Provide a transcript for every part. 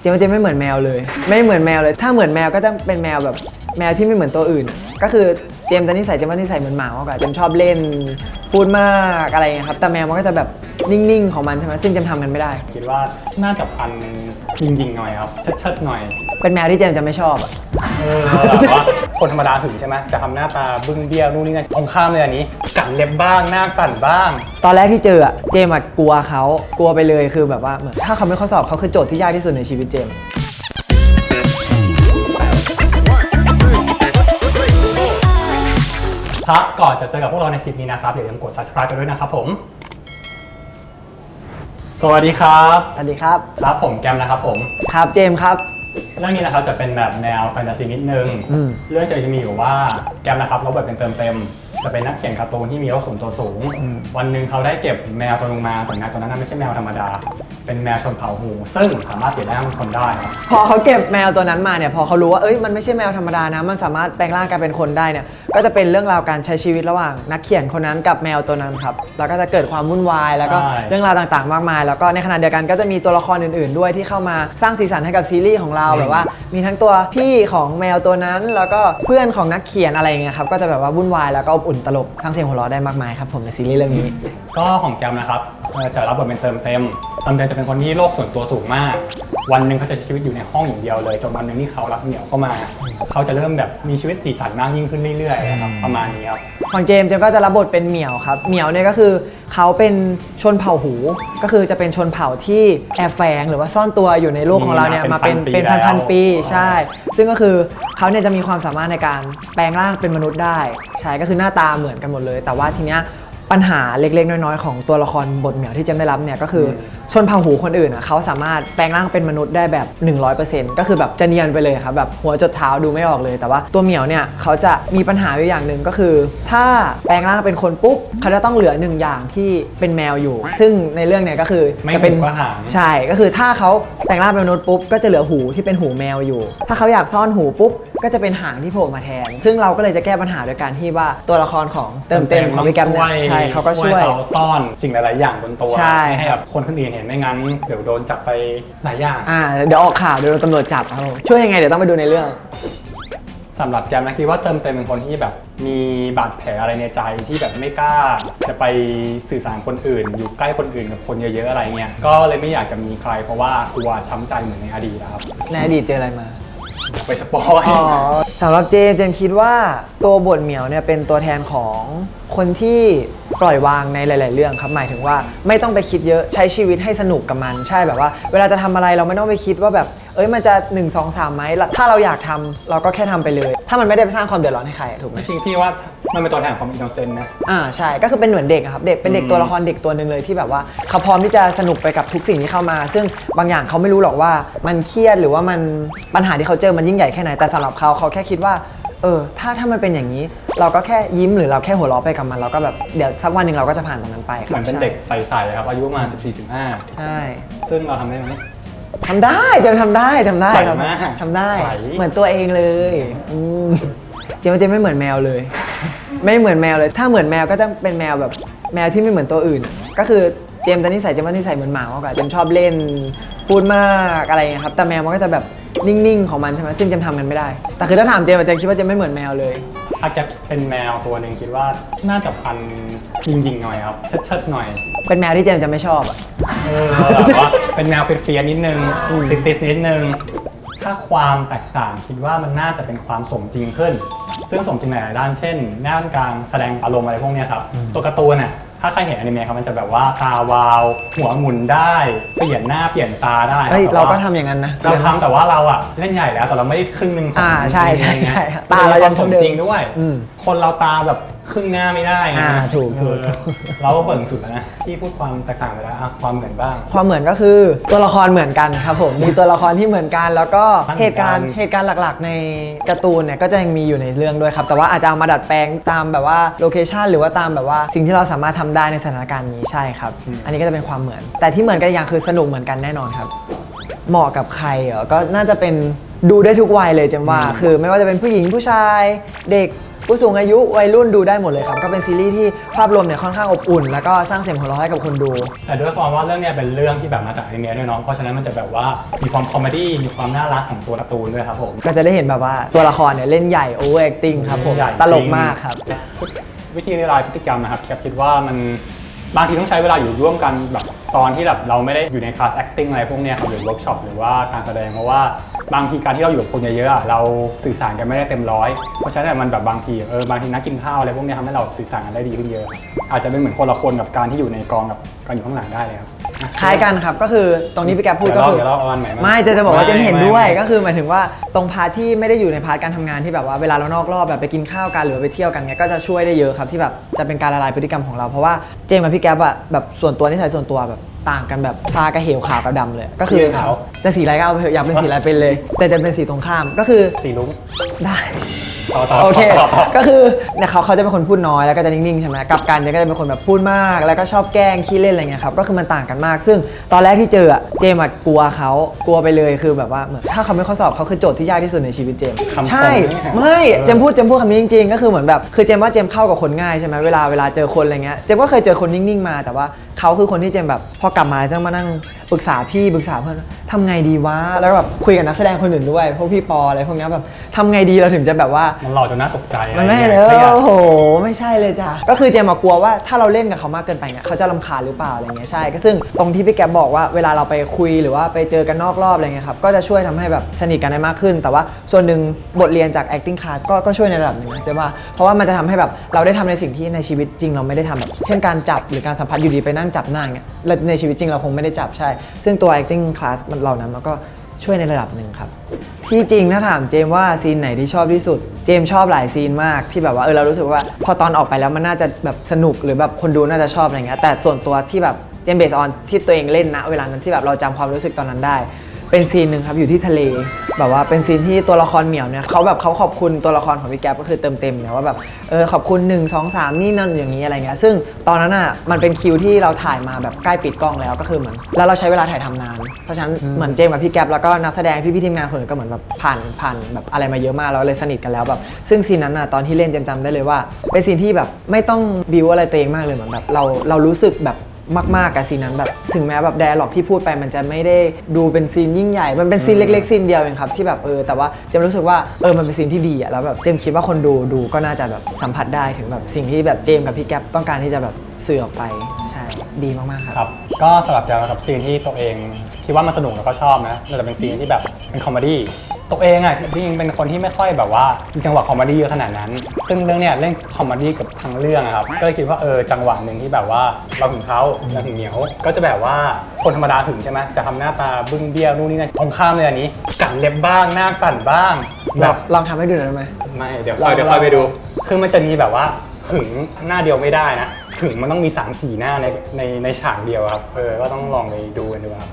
เจมส์เจมส์ไม่เหมือนแมวเลย ไม่เหมือนแมวเลย ถ้าเหมือนแมวก็จะเป็นแมวแบบแมวที่ไม่เหมือนตัวอื่น ก็คือเจมส์จะนิสัยเจมส์ว่านิสัยเหมือนหมามากกว่าเจมส์ชอบเล่นพูดมากอะไรอย่างเงี้ยครับ แต่แมวมันก็จะแบบนิ่งๆของมันใช่ไหมซึ่งเจมส์ทำกันไม่ได้ คิดว่าน่าจะพันยิงๆหน่อยครับเชิดๆหน่อย เป็นแมวที่เจมส์จะไม่ชอบอะเออแบบว่าคนธรรมดาถึงใช่ไหมจะทำหน้าตาบึ้งเบี้ยวนู่นนี่นั่นตรงข้ามเลยอันนี้ กัดเล็บบ้างหน้าสั่นบ้าง ตอนแรกที่เจออะเจมส์อะกลัวเขากลัวไปเลยคือแบบว่าเหมือนถ้าเขาไม่ข้อสอบเขาคือโจทย์ที่ยากที่สุดในชีวิตเจมส์ครับก่อนจะเจอกับพวกเราในคลิปนี้นะครับอย่าลืมกด subscribe กันด้วยนะครับผม สวัสดีครับ สวัสดีครับ ครับผมแกมนะครับผม ครับเจมส์ครับ เรื่องนี้นะครับจะเป็นแบบแนวแฟนตาซีนิดนึง อืม เรื่องจะจะมีอยู่ว่าแกมนะครับรับบทเป็นเติมเต็ม จะเป็นนักเขียนการ์ตูนที่มีโรคส่วนตัวสูง วันหนึ่งเขาได้เก็บแมวตัวหนึงมาแต่แมวตัวนั้นนะไม่ใช่แมวธรรมดา เป็นแมวชนเผ่าหู ซึ่งสามารถเปลี่ยนร่างเป็นคนได้ครับ พอเขาเก็บแมวตัวนั้นมาเนี่ยพอเขารู้ว่าเอ้ยมันไม่ใช่แมวธรรมดานะ มันสามารถแปลงร่างกลายเป็นคนได้เนี่ยก็จะเป็นเรื่องราวการใช้ชีวิตระหว่างนักเขียนคนนั้นกับแมวตัวนั้นครับแล้วก็จะเกิดความวุ่นวาย แล้วก็ใช่ เรื่องราวต่างๆ มากมาย แล้วก็ในขณะเดียวกันก็จะมีตัวละครอื่นๆ ด้วยที่เข้ามาสร้างสีสันให้กับซีรีส์ของเราแบบว่ามีทั้งตัวพี่ของแมวตัวนั้น แล้วก็เพื่อนของนักเขียนอะไรอย่างเงี้ยครับก็จะแบบว่าวุ่นวายแล้วก็อบอุ่นตลกสร้างเสียงหัวเราะได้มากมายครับผมในซีรีส์เรื่องนี้ ก็ของแกมนะครับเอ่อจะรับบทเป็นเติมเต็มเติมเต็มจะเป็นคนที่โลกส่วนตัวสูงมาก วันหนึ่งเขาจะใช้ชีวิตอยู่ในห้องอย่างเดียวเลยจนวันหนึ่งที่เขารับเหนียวเข้ามา เขาจะเริ่มแบบมีชีวิตสีสันมากยิ่งขึ้นเรื่อยๆนะครับประมาณนี้ครับ ของเจมส์เจมส์ก็จะรับบทเป็นเหมียวครับเหมียวเนี่ยก็คือเขาเป็นชนเผ่าหู ก็คือจะเป็นชนเผ่าที่แอบแฝงหรือว่าซ่อนตัวอยู่ในโลกของเราเนี่ยมีมามาเป็เป็นนเป็นพันๆพันปีๆปีแล้วใช่ ซึ่งก็คือเขาเนี่ยจะมีความสามารถในการแปลงร่างเป็นมนุษย์ได้ ใช่ก็คือหน้าตาเหมือนกันหมดเลย แต่ว่าทีเนี้ย ปัญหาเล็กๆ น้อยๆ ของตัวละครบทเหมียวที่เจมส์ได้รับเนี่ยก็คือชนเผ่าหูคนอื่นอะเขาสามารถแปลงร่างเป็นมนุษย์ได้แบบ 100%ก็คือแบบจะเนียนไปเลยครับแบบหัวจดเท้าดูไม่ออกเลย แต่ว่าตัวเหมียวเนี่ยเขาจะมีปัญหาอยู่อย่างหนึ่งก็คือ ถ้าแปลงร่างเป็นคนปุ๊บเขาจะต้องเหลือหนึ่งอย่างที่เป็นแมวอยู่ ซึ่งในเรื่องเนี่ยก็คือไม่จะเป็นหูก็หางใช่ก็คือถ้าเขาแปลงร่างเป็นมนุษย์ปุ๊บก็จะเหลือหูที่เป็นหูแมวอยู่ ถ้าเขาอยากซ่อนหูปุ๊บ ก็จะเป็นหางที่โผล่มาแทน ซึ่งเราก็เลยจะแก้ปัญหาโดยการที่ว่าตัวละครของเติมเต็มของพี่แกมเนี่ยใช่เขาก็ช่วยเขาซ่อนสิ่งหลาย ๆ อย่างบนตัวใช่ให้แบบคนคนอื่นเห็นไม่งั้นเดี๋ยวโดนจับไปหลายอย่างอ่าเดี๋ยวออกข่าวเดี๋ยวโดนตำรวจจับครับผมช่วยยังไงเดี๋ยวต้องไปดูในเรื่องสำหรับแกมนะคิดว่าเติมเต็มเป็นคนที่แบบมีบาดแผลอะไรในใจที่แบบไม่กล้า จะไปสื่อสารคนอื่น อยู่ใกล้คนอื่นกับคนเยอะ ๆ อะไรเงี้ยก็เลยไม่อยากจะมีใครเพราะว่ากลัวช้ำใจเหมือนในอดีตนะครับในอดีตเจออะไรมา ไปสปอยอ๋อสำหรับเจมส์เจมส์คิดว่าตัวบทเหมียวเนี่ยเป็นตัวแทนของคนที่ปล่อยวางในหลาย ๆ เรื่องครับหมายถึงว่าไม่ต้องไปคิดเยอะใช้ชีวิตให้สนุกกับมัน ใช่แบบว่า เวลาจะทำอะไรเราไม่ต้องไปคิดว่าแบบ เอ้ยมันจะ 1 2 3ไหมแล้วถ้าเราอยากทำเราก็แค่ทำไปเลย ถ้ามันไม่ได้ไปสร้างความเดือดร้อนให้ใครถูกไหม จริงๆพี่ว่า มันเป็นตัวแทนของความอินโนเซนต์นะ อ่าใช่ก็คือเป็นเหมือนเด็กอะครับเด็กเป็นเด็กอืมตัวละครเด็กตัวหนึ่งเลยที่แบบว่าเขาพร้อมที่จะสนุกไปกับทุกสิ่งที่เข้ามา ซึ่งบางอย่างเขาไม่รู้หรอกว่ามันเครียดหรือว่ามันปัญหาที่เขาเจอมันยิ่งใหญ่แค่ไหนแต่สำหรับเขาเขาแค่คิดว่าเออถ้าถ้ามันเป็นอย่างนี้ เราก็แค่ยิ้มหรือเราแค่หัวเราะไปกับมันเราก็แบบเดี๋ยวสักวันหนึ่งเราก็จะผ่านตรงนั้นไปคเหรัมืบอนเป็นใช่เด็กใสๆครับ อายุประมาณ 14-15 ใช่ ซึ่งเราทำได้ไหม ทำได้เจมส์ทำได้ทำได้ครับใสมากทำได้ ใสเหมือนตัวเองเลยอืม เจมส์เจมส์ไม่เหมือนแมวเลย ไม่เหมือนแมวเลย ถ้าเหมือนแมวก็จะเป็นแมวแบบแมวที่ไม่เหมือนตัวอื่น ก็คือเจมส์จะนิสัยเจมส์ว่านิสัยเหมือนหมามากกว่าเจมส์ชอบเล่น พูดมากอะไรอย่างเงี้ยครับแต่แมวมันก็จะแบบนิ่งๆของมันใช่ไหมซึ่งเจมส์ทำกันไม่ได้ แต่คือถ้าถามเจมส์อะเจมส์คิดว่าเจมส์ไม่เหมือนแมวเลยถ้าแกเป็นแมวตัวหนึ่งคิดว่าน่าจะพันยิงๆหน่อยครับเชิดๆหน่อยเป็นแมวที่เจมส์จะไม่ชอบอะ เออแบบว่าเป็นแนวเฟียสๆนิดนึงอืมติดติสนิดนึง ถ้าความแตกต่างคิดว่ามันน่าจะเป็นความสมจริงขึ้น ซึ่งสมจริงหลายๆด้านเช่นด้านการแสดงอารมณ์อะไรพวกเนี้ยครับ ตัวการ์ตูนน่ะถ้าใครเห็นอนิเมะครับมันจะแบบว่าตาวาว หัวหมุนได้เปลี่ยนหน้าเปลี่ยนตาได้เฮ้ยแต่เราว่ก็ทำอย่างนั้นนะ เราทำแต่ว่าเราอะเล่นใหญ่แล้วแต่เราไม่ได้ครึ่งหนึ่งของอ่าใช่ใช่ใช่จริงๆไงตาเรามีคยัวางมสมเท่าเดิมจริงด้วย อืม คนเราตาแบบ ครึ่งหน้าไม่ได้ไงอ่าถูกถูก เออเราก็เปิดสุดแล้วนะที่พูดความแตกต่างไปแล้วอะความเหมือนบ้าง ความเหมือนก็คือตัวละครเหมือนกันครับผมมีตัวละครที่เหมือนกันแล้วก็เหมือนกันเหตุการณ์เหตุการณ์หลักๆ ในการ์ตูนเนี่ยก็จะยังมีอยู่ในเรื่องด้วยครับ แต่ว่าอาจจะเอามาดัดแปลงตามแบบว่าโลเคชันหรือว่าตามแบบว่าสิ่งที่เราสามารถทำได้ในสถานการณ์นี้ใช่ครับ อันนี้ก็จะเป็นความเหมือน แต่ที่เหมือนกันอย่างคือสนุกเหมือนกันแน่นอนครับ เหมาะกับใครเหรอก็น่าจะเป็นดูได้ทุกวัยเลยจำว่า คือไม่ว่าจะเป็นผู้หญิงผู้ชาย เด็ก ผู้สูงอายุวัยรุ่นดูได้หมดเลยครับ ก็เป็นซีรีส์ที่ภาพรวมเนี่ยค่อนข้างอบอุ่น แล้วก็สร้างเสียงหัวเราะให้กับคนดู แต่ด้วยความว่าเรื่องเนี้ยเป็นเรื่องที่แบบมาจากอนิเมะด้วยเนาะเพราะฉะนั้นมันจะแบบว่ามีความคอมเมดี้มีความน่ารักของตัวการ์ตูนด้วยครับผม ก็จะได้เห็นแบบว่าตัวละครเนี่ยเล่นใหญ่ over acting ครับผมใหญ่ตลกมากครับ วิธีละลายพฤติกรรมนะครับแคปคิดว่ามัน บางทีต้องใช้เวลาอยู่ร่วมกันแบบตอนที่แบบเราไม่ได้อยู่ในคลาส acting อะไรพวกเนี้ยครับหรือเวิร์กช็อปหรือว่าการแสดงเพราะว่าบางทีการที่เราอยู่กับคนเยอะๆอะเราสื่อสารกันไม่ได้เต็มร้อยเพราะฉะนั้นมันแบบบางทีเออบางทีนักกินข้าวอะไรพวกเนี้ยทำให้เราสื่อสารกันได้ดีขึ้นเยอะ อาจจะเป็นเหมือนคนละคนกับการที่อยู่ในกองกับการอยู่ข้างหลังได้เลยครับ คล้ายกันครับก็คือตรงนี้พี่แกพูดเดี๋ยวก็เราคือเดี๋ยวเราเอาอันไหนมาไม่จะจะบอกว่าเจมเห็นด้วยไม่ไม่ ก็คือหมายถึงว่าตรงพาร์ทที่ไม่ได้อยู่ในพาร์ทการทำงานที่แบบว่าเวลาเรานอกรอบแบบไปกินข้าวกันหรือว่าไปเที่ยวกันเนี้ยก็จะช่วยได้เยอะครับที่แบบจะเป็นการละลายพฤติกรรมของเราเพราะว่าเจมกับพี่แก๊ปอะแบบส่วนตัวนิสัยส่วนตัวแบบต่างกันแบบฟ้ากับเหวขาวกับดำเลย ก็คือเรื่องขาว จะสีอะไรก็เอาไปเถอะอยากเป็นสีอะไรเป็นเลย แต่จะเป็นสีตรงข้ามก็คือ สีลุ้งได้ ต่อต่อโอเค ต่ต่อก็คือเนี่ยเขาเขาจะเป็นคนพูดน้อยแล้วก็จะนิ่งๆใช่ไหมกลับกันเนี่ยก็จะเป็นคนแบบพูดมาก แล้วก็ชอบแกล้งขี้เล่นอะไรเงี้ยครับก็คือมันต่างกันมาก ซึ่งตอนแรกที่เจออะเจมส์อะกลัวเขากลัวไปเลยคือแบบว่าเหมือนถ้าเขาไม่ข้อสอบเขาคือโจทย์ที่ยากที่สุดในชีวิตเจมส์คำคมใช่เนี่ยไม่เจมส์พูดเจมส์พูดคำนี้จริงๆก็คือเหมือนแบบคือเจมส์ว่าเจมส์เข้ากับคนง่ายใช่ไหมเวลาเวลาเจอคนอะไรเงี้ยเจมส์ก็เคยเจอคนนิ่งๆมา แต่ว่าเขาคือคนที่เจมส์แบบพอกลับมาต้องมานั่งปรึกษาพี่ปรึกษาเพื่อนทำไงดีวะแล้วแบบคุยกับนักแสดงคนอื่นด้วยพวกพี่ปออะไรพวกเนี้ยแบบทำไงดีเราถึงจะแบบว่ามันหล่อจนน่าตกใจอะมันไม่รเลงี้ยครีดโอ้โห ไม่ใช่เลยจ้ะ ก็คือเจมส์อะกลัวว่าถ้าเราเล่นกับเขามากเกินไปเนี่ยเขาจะรำคาญหรือเปล่าอะไรเงี้ย ใช่ ก็ซึ่งตรงที่พี่แกบบอกว่าเวลาเราไปคุยหรือว่าไปเจอกันนอกรอบอะไรเงี้ยครับ ก็จะช่วยทำให้แบบสนิทกันได้มากขึ้น แต่ว่าส่วนหนึ่งบทเรียนจาก acting class ก็ก็ช่วยในระดับหนึ่งนะเจมส์ว่า เพราะว่ามันจะทำให้แบบเราได้ทำในสิ่งที่ในชีวิตจริงเราไม่ได้ทำแบบเช่นการจับหรือการสัมผัสอยู่ดีไปนั่งจับหน้าอย่างเงี้ยแล้วในชีวิตจริงเราคงไม่ได้จับใช่ ซึ่งตัว acting class มันเหล่านั้นมันก็ ช่วยในระดับหนึ่งครับ ที่จริงถ้าถามเจมว่าซีนไหนที่ชอบที่สุด เจมชอบหลายซีนมากที่แบบว่าเออเรารู้สึกว่า พอตอนออกไปแล้วมันน่าจะแบบสนุกหรือแบบคนดูน่าจะชอบอะไรเงี้ยแต่ส่วนตัวที่แบบเจมเบสออนที่ตัวเองเล่นนะเวลานั้นที่แบบเราจำความรู้สึกตอนนั้นได้ เป็นซีนหนึ่งครับอยู่ที่ทะเล แบบว่าเป็นซีนที่ตัวละครเหมียวเนี่ยเขาแบบเขาขอบคุณตัวละครของพี่แก๊ปก็คือเติมเต็มเนี่ยว่าแบบเออขอบคุณ 1 2 3 นี่นั่นอย่างนี้อะไรเงี้ยซึ่งตอนนั้นอะมันเป็นคิวที่เราถ่ายมาแบบใกล้ปิดกล้องแล้วก็คือเหมือนแล้วเราใช้เวลาถ่ายทำนาน เพราะฉะนั้นเหมือนเจมส์กับพี่แก๊ปแล้วก็นักแสดงพี่พี่ๆทีมงานคนอื่นก็เหมือนแบบผ่านผ่านแบบอะไรมาเยอะมากแล้วเลยสนิทกันแล้วแบบซึ่งซีนนั้นอะตอนที่เล่นเจมส์จำได้เลยว่าเป็นซีนที่แบบไม่ต้องบิวอะไรตัวเองมากเลยเหมือนแบบเราเรารู้สึกแบบ มากๆกับซีนนั้นแบบถึงแม้แบบแดร์ล็อกที่พูดไปมันจะไม่ได้ดูเป็นซีนยิ่งใหญ่ มันเป็นซีนเล็กๆซีนเดียวเองครับที่แบบเออแต่ว่าเจมรู้สึกว่าเออมันเป็นซีนที่ดีอะแล้วแบบเจมคิดว่าคนดูดูก็น่าจะแบบสัมผัสได้ถึงแบบสิ่งที่แบบเจมกับพี่แก๊ปต้องการที่จะแบบสื่อออกไปใช่ดีมากๆครับ ครับ ก็สำหรับแจมนะครับซีนที่ตัวเองคิดว่ามันสนุกแล้วก็ชอบนะแต่จะเป็นซีนที่แบบเป็นคอมเมดี้ ตัวเองอะจริงๆเป็นคนที่ไม่ค่อยแบบว่ามีจังหวะคอมเมดี้เยอะขนาดนั้น ซึ่งเรื่องเนี้ยเล่นคอมเมดี้กับทั้งเรื่องอะครับก็เลยคิดว่าเออจังหวะหนึ่งที่แบบว่าเราถึงเขาเราถึงเหนียว ก็จะแบบว่าคนธรรมดาถึงใช่ไหมจะทำหน้าตาบึ้งเบี้ยวนู่นนี่นั่นตรงข้ามเลยอันนี้กัดเล็บบ้างหน้าสั่นบ้างแบลองบลองทำให้ดูหน่อยได้ไหม ไม่เดี๋ยวลค่อองยเดี๋ยวลองค่อยไปดู คือมันจะมีแบบว่าหึงหน้าเดียวไม่ได้นะหึงมันต้องมี3ามสี่หน้าในในในฉากเดียวครับเออก็ต้องลองไปดูกันดูครับ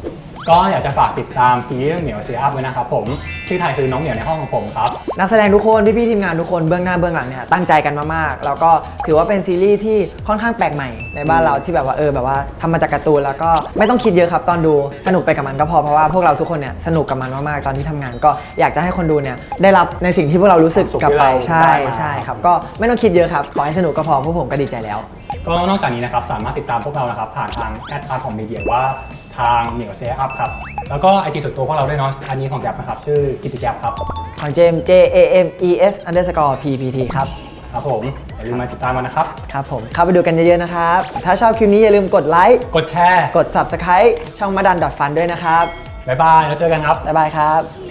ก็อยากจะฝากติดตามซีรีส์เรื่องเหนียวเซียอัพไว้นะครับผม ชื่อไทยคือน้องเหนียวในห้องของผมครับ นักแสดงทุกคนพี่ๆทีมงานทุกคนเบื้องหน้าเบื้องหลังเนี่ยตั้งใจกันมากๆ แล้วก็ถือว่าเป็นซีรีส์ที่ค่อนข้างแปลกใหม่ในบ้านเราที่แบบว่าเออแบบว่าทำมาจากการ์ตูนแล้วก็ไม่ต้องคิดเยอะครับ ตอนดูสนุกไปกับมันก็พอเพราะว่าพวกเราทุกคนเนี่ยสนุกกับมันมากๆตอนที่ทำงาน ก็อยากจะให้คนดูเนี่ยได้รับในสิ่งที่พวกเรารู้สึกกลับไปความสุขที่เราใช่ใช่ครับก็ไม่ต้องคิดเยอะครับขอให้สนุกก็พอพวกผมก็ดีใจแล้ว ก็นอกจากนี้นะครับสามารถติดตามพวกเรานะครับผ่านทางแอดอาร์ของมีเดียว่าทางเหนียวเซียอัพครับ แล้วก็ไอจีส่วนตัวพวกเราด้วยเนาะอันนี้ของแกร็บนะครับ ชื่อกิติแกร็บครับ ของเจมส์ J A M E S underscore P P T ครับ ครับผม อย่าลืมมาติดตามกันนะครับ ครับผม เข้าไปดูกันเยอะๆนะครับ ถ้าชอบคลิปนี้อย่าลืมกดไลค์กดแชร์ กด subscribe ช่องมาดันดอทฟันด้วยนะครับบ๊ายบายแล้วเจอกันครับบ๊ายบายครับ Ooh, ooh,